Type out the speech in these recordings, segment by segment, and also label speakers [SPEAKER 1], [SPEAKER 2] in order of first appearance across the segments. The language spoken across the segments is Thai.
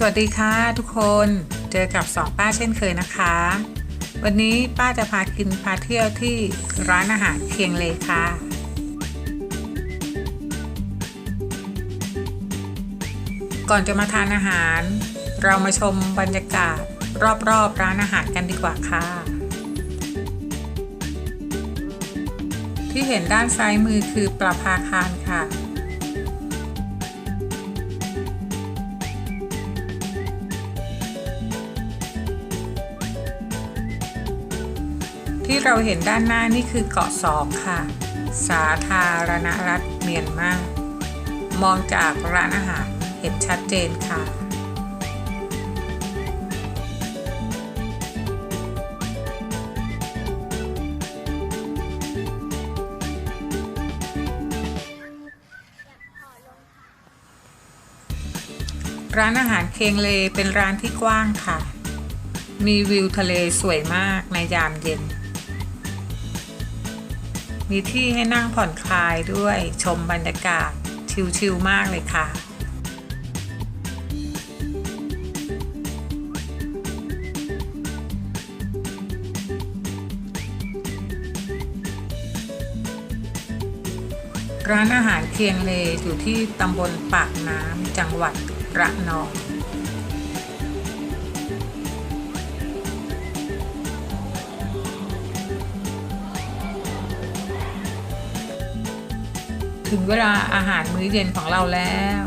[SPEAKER 1] สวัสดีค่ะทุกคนเจอกับสองป้าเช่นเคยนะคะ วันนี้ป้าจะพากินพาเที่ยวที่ร้านอาหารเคียงเลค่ะ ก่อนจะมาทานอาหาร เรามาชมบรรยากาศรอบๆร้านอาหารกันดีกว่าค่ะ ที่เห็นด้านซ้ายมือคือประภาคารค่ะ ที่เราเห็นด้านหน้านี่คือเกาะสองค่ะ สาธารณรัฐเมียนมามองจากร้านอาหารเห็นชัดเจนค่ะร้านอาหารเคงเลเป็นร้านที่กว้างค่ะ มีวิวทะเลสวยมากในยามเย็น มีที่ให้นั่งผ่อนคลายด้วยชมบรรยากาศชิลๆมากเลยค่ะร้านอาหารเคียงเลอยู่ที่ตำบลปากน้ำจังหวัดระนอง ถึงเวลาอาหารมื้อเย็นของเราแล้ว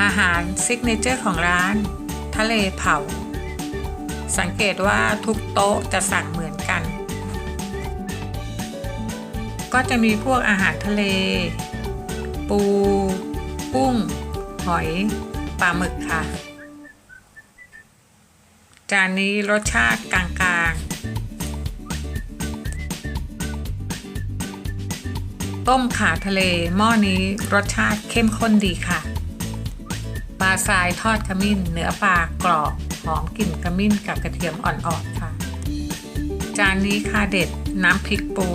[SPEAKER 1] อาหารซิกเนเจอร์ของร้าน ทะเลเผา สังเกตว่าทุกโต๊ะจะสั่งเหมือนกัน ก็จะมีพวกอาหารทะเล ปู กุ้ง หอย ปลาหมึกค่ะ จานนี้รสชาติกลาง ต้มขาทะเลหม้อนี้รสชาติเข้มข้นดีค่ะ ปลาทรายทอดขมิ้น เนื้อปลากรอบหอมกลิ่นขมิ้นกับกระเทียมอ่อนๆค่ะ จานนี้ค่ะเด็ดน้ำพริกปู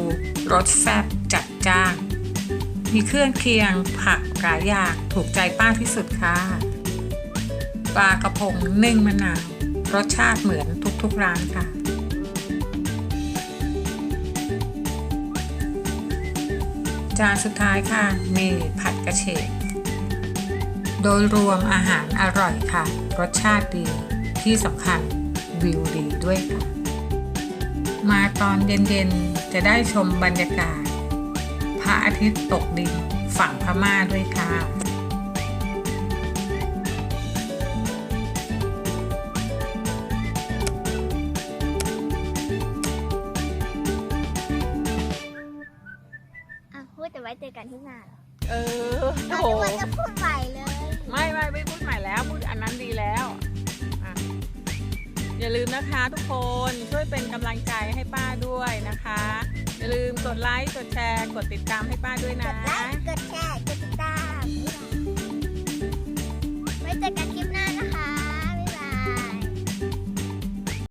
[SPEAKER 1] รสแซ่บจัดจ้าน มีเครื่องเคียงผักหลายอย่างถูกใจป้าที่สุดค่ะ ปลากระพงนึ่งมะนาวรสชาติเหมือนทุกๆร้านค่ะ จานสุดท้ายค่ะ มีผัดกระเฉดโดยรวมอาหารอร่อยค่ะ รสชาติดีที่สำคัญวิวดีด้วยค่ะ มาตอนเย็นๆ จะได้ชมบรรยากาศ พระอาทิตย์ตกดินฝั่งพม่าด้วยค่ะ
[SPEAKER 2] ว้เจอกันที่งานเหรอ
[SPEAKER 3] เออ
[SPEAKER 2] ตอน
[SPEAKER 3] โอ้
[SPEAKER 2] นี้มันจะพูดใหม่เลย
[SPEAKER 3] ไม่ไม่ไม่พูดใหม่แล้วพูดอันนั้นดีแล้วอะอย่าลืมนะคะทุกคนช่วยเป็นกำลังใจให้ป้าด้วยนะคะ อย่าลืมกดไลค์กดแชร์ กดติดตามให้ป้าด้วย
[SPEAKER 2] ก
[SPEAKER 3] นะ
[SPEAKER 2] ดไลค์กดแชร์กดติด